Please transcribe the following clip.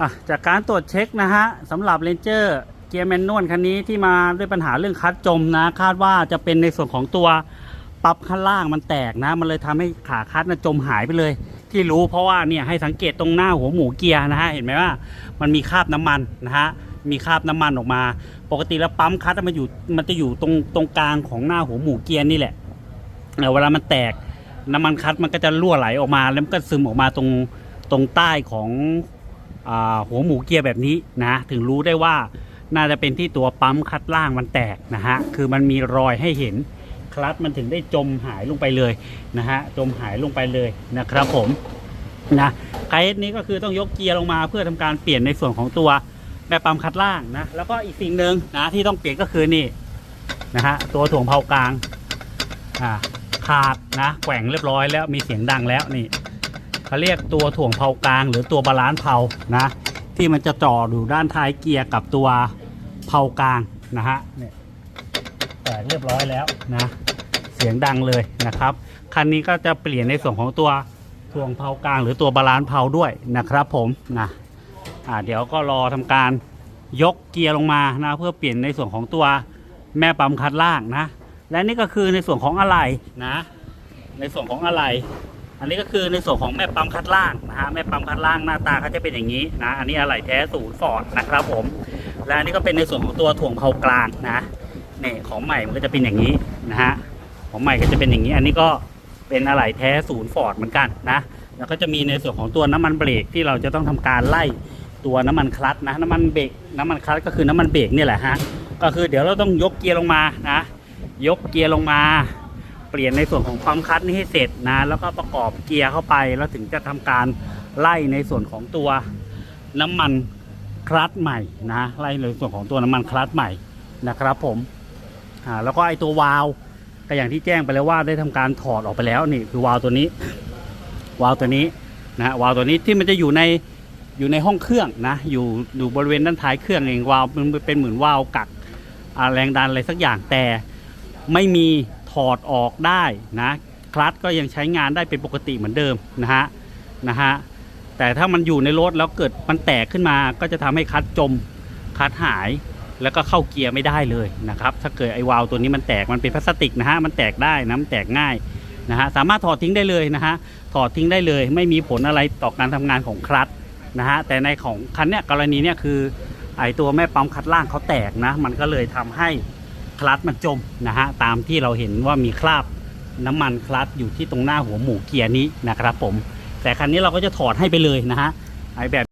อะจากการตรวจเช็คนะฮะสำหรับเลนเจอร์เกียร์แมนนวลคันนี้ที่มาด้วยปัญหาเรื่องคัดจมนะ คาดว่าจะเป็นในส่วนของตัวปรับข้างล่างมันแตกนะ มันเลยทำให้ขาคัดนะจมหายไปเลย ที่รู้เพราะว่าเนี่ยให้สังเกตตรงหน้าหัวหมูเกียร์นะฮะเห็นไหมว่ามันมีคราบน้ำมันนะฮะมีคราบน้ำมันออกมา ปกติแล้วปั๊มคัดมันอยู่มันจะอยู่ตรงตรงกลางของหน้าหัวหมูเกียร์นี่แหละเออเวลามันแตกน้ำมันคัดมันก็จะรั่วไหลออกมา แล้วมันก็ซึมออกมาตรงตรงใต้ของ หัวหมูเกียร์แบบนี้นะถึงรู้ได้ว่าน่าจะเป็นที่ตัวปั๊มคัดล่างมันแตกนะฮะคือมันมีรอยให้เห็นคลัตมันถึงได้จมหายลงไปเลยนะฮะจมหายลงไปเลยนะครับผมนะไกด์นี้ก็คือต้องยกเกียร์ลงมาเพื่อทำการเปลี่ยนในส่วนของตัวแม่ปั๊มคัดล่างนะแล้วก็อีกสิ่งหนึ่งนะที่ต้องเปลี่ยนก็คือนี่นะฮะตัวถ่วงเผากลางอ่าขาดนะแกว่งเรียบร้อยแล้วมีเสียงดังแล้วนี่ เขาเรียกตัวถ่วงเผากลาง หรือตัวบาลานซ์เผานะ ที่มันจะจ่ออยู่ด้านท้ายเกียร์กับตัวเผากลางนะฮะเนี่ยแตกเรียบร้อยแล้วนะ เสียงดังเลยนะครับคันนี้ก็จะเปลี่ยนในส่วนของตัวถ่วงเผากลาง หรือตัวบาลานซ์เผาด้วยนะครับผมนะอ่าเดี๋ยวก็รอทำการยกเกียร์ลงมานะเพื่อเปลี่ยนในส่วนของตัวแม่ปั๊มคัดล่างนะ และนี่ก็คือในส่วนของอะไหล่นะ ในส่วนของอะไหล่ อันนี้ก็คือในส่วนของแม่ปั๊มคัดล่างนะฮะแม่ปั๊มคัดล่างหน้าตาเขาจะเป็นอย่างนี้นะอันนี้อะไหล่แท้ศูนย์ฟอร์ดนะครับผมและอันนี้ก็เป็นในส่วนของตัวถ่วงเผากลางนะเนี่ยของใหม่มันก็จะเป็นอย่างนี้นะฮะของใหม่ก็จะเป็นอย่างนี้ อันนี้ก็เป็นอะไหล่แท้ศูนย์ฟอร์ดเหมือนกันนะแล้วก็จะมีในส่วนของตัวน้ำมันเบรกที่เราจะต้องทำการไล่ตัวน้ำมันคลัตนะน้ำมันเบรกน้ำมันคลัตก็คือน้ำมันเบรกนี่แหละฮะก็คือเดี๋ยวเราต้องยกเกียร์ลงมานะยกเกียร์ลงมา เปลี่ยนในส่วนของความคัดนี้ให้เสร็จนะ แล้วก็ประกอบเกียร์เข้าไป แล้วถึงจะทำการไล่ในส่วนของตัวน้ำมันคลัตใหม่นะไล่ในส่วนของตัวน้ำมันคลัตใหม่นะครับ ผมอ่าแล้วก็ไอตัววาล์วก็อย่างที่แจ้งไปแล้วว่าได้ทำการถอดออกไปแล้วนี่คือวาล์วตัวนี้ วาล์วตัวนี้นะวาล์วตัวนี้ที่มันจะอยู่ในอยู่ในห้องเครื่องนะอยู่อยู่บริเวณด้านท้ายเครื่องเองวาล์วมันเป็นเหมือนวาล์วกักแรงดันอะไรสักอย่างแต่ไม่มี ถอดออกได้นะคลัตช์ก็ยังใช้งานได้เป็นปกติเหมือนเดิมนะฮะนะฮะแต่ถ้ามันอยู่ในรถแล้วเกิดมันแตกขึ้นมาก็จะทำให้คลัตช์จมคลัตช์หายแล้วก็เข้าเกียร์ไม่ได้เลยนะครับถ้าเกิดไอ้วาล์วตัวนี้มันแตกมันเป็นพลาสติกนะฮะมันแตกได้นะมันแตกง่ายนะฮะสามารถถอดทิ้งได้เลยนะฮะถอดทิ้งได้เลย ไม่มีผลอะไรต่อการทำงานของคลัตช์นะฮะแต่ในของคันเนี้ยกรณีเนี้ยคือไอ้ตัวแม่ปั๊มคัดล่างเขาแตกนะ มันก็เลยทำให้ คลัตมันจมนะฮะตามที่เราเห็นว่ามีคราบน้ำมันคลัตอยู่ที่ตรงหน้าหัวหมูเกียร์นี้นะครับผมแต่คันนี้เราก็จะถอดให้ไปเลยนะฮะไอแบบ